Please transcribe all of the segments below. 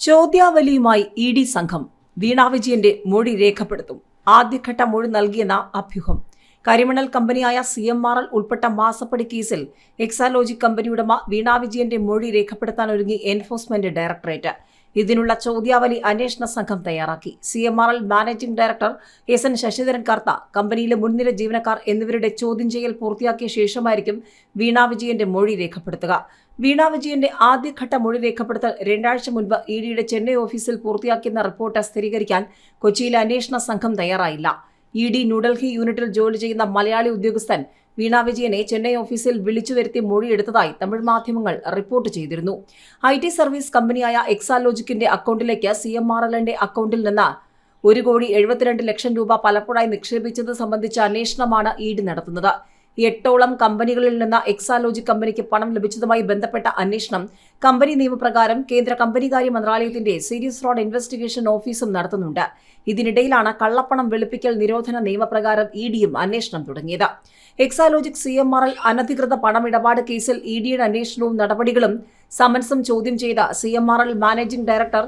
ചോദ്യാവലിയുമായി E D സംഘം വീണ വിജയന്റെ മൊഴി രേഖപ്പെടുത്തും. ആദ്യഘട്ട മൊഴി നൽകിയെന്ന അഭ്യൂഹം. കരിമണൽ കമ്പനിയായ സി എം ആർ എൽ ഉൾപ്പെട്ട മാസപ്പടി കേസിൽ എക്സാലോജി കമ്പനി ഉടമ വീണ വിജയന്റെ മൊഴി രേഖപ്പെടുത്താൻ ഒരുങ്ങി എൻഫോഴ്സ്മെന്റ് ഡയറക്ടറേറ്റ്. ഇതിനുള്ള ചോദ്യാവലി അന്വേഷണ സംഘം തയ്യാറാക്കി. C M R L managing director S N Sasidharan Kartha കമ്പനിയിലെ മുൻനിര ജീവനക്കാർ എന്നിവരുടെ ചോദ്യം ചെയ്യൽ പൂർത്തിയാക്കിയ ശേഷമായിരിക്കും വീണ വിജയന്റെ മൊഴി രേഖപ്പെടുത്തുക. വീണ വിജയന്റെ ആദ്യഘട്ട മൊഴി രേഖപ്പെടുത്തൽ രണ്ടാഴ്ച മുൻപ് ഇ ഡിയുടെ ചെന്നൈ ഓഫീസിൽ പൂർത്തിയാക്കിയെന്ന റിപ്പോർട്ട് സ്ഥിരീകരിക്കാൻ കൊച്ചിയിലെ അന്വേഷണ സംഘം തയ്യാറായില്ല. ഇ ഡി ന്യൂഡൽഹി യൂണിറ്റിൽ ജോലി ചെയ്യുന്ന മലയാളി ഉദ്യോഗസ്ഥൻ വീണ വിജയനെ ചെന്നൈ ഓഫീസിൽ വിളിച്ചു വരുത്തി മൊഴിയെടുത്തതായി തമിഴ് മാധ്യമങ്ങൾ റിപ്പോർട്ട് ചെയ്തിരുന്നു. ഐ ടി സർവീസ് കമ്പനിയായ എക്സാലോജിക്കിന്റെ അക്കൗണ്ടിലേക്ക് സി എം ആർ എല്ലിന്റെ അക്കൗണ്ടിൽ നിന്ന് ഒരു കോടി എഴുപത്തിരണ്ട് ലക്ഷം രൂപ പലപ്പോഴായി നിക്ഷേപിച്ചത് സംബന്ധിച്ച അന്വേഷണമാണ് ഇ ഡി നടത്തുന്നത്. എട്ടോളം കമ്പനികളിൽ നിന്ന് എക്സാലോജി കമ്പനിക്ക് പണം ലഭിച്ചതുമായി ബന്ധപ്പെട്ട അന്വേഷണം കമ്പനി നിയമപ്രകാരം കേന്ദ്ര കമ്പനികാര്യ മന്ത്രാലയത്തിന്റെ സീരിയസ് ഫ്രോഡ് ഇൻവെസ്റ്റിഗേഷൻ ഓഫീസും നടത്തുന്നുണ്ട്. ഇതിനിടയിലാണ് കള്ളപ്പണം വെളുപ്പിക്കൽ നിരോധന നിയമപ്രകാരം ഇ ഡിയും അന്വേഷണം തുടങ്ങിയത്. Exalogic C M R L അനധികൃത പണമിടപാട് കേസിൽ ഇ ഡിയുടെ അന്വേഷണവും നടപടികളും സമൻസും ചോദ്യം ചെയ്ത C M R L managing director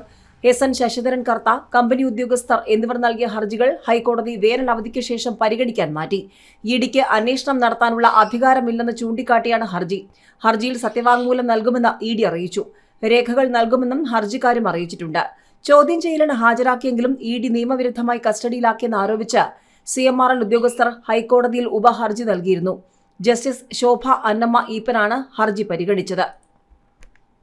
S N Sasidharan Kartha company ഉദ്യോഗസ്ഥർ എന്നിവർ നൽകിയ ഹർജികൾ ഹൈക്കോടതി വേനൽ അവധിക്ക് ശേഷം പരിഗണിക്കാൻ മാറ്റി. ഇഡിക്ക് അന്വേഷണം നടത്താനുള്ള അധികാരമില്ലെന്ന് ചൂണ്ടിക്കാട്ടിയാണ് ഹർജി. ഹർജിയിൽ സത്യവാങ്മൂലം നൽകുമെന്ന് ഇ ഡി അറിയിച്ചു. രേഖകൾ നൽകുമെന്നും ഹർജിക്കാരും അറിയിച്ചിട്ടുണ്ട്. ചോദ്യം ചെയ്യലിന് ഹാജരാക്കിയെങ്കിലും ഇ ഡി നിയമവിരുദ്ധമായി കസ്റ്റഡിയിലാക്കിയെന്ന് ആരോപിച്ച് സി എം ആർ എൽ ഉദ്യോഗസ്ഥർ ഹൈക്കോടതിയിൽ ഉപഹർജി നൽകിയിരുന്നു. ജസ്റ്റിസ് ശോഭ അന്നമ്മ ഈപ്പനാണ് ഹർജി പരിഗണിച്ചത്.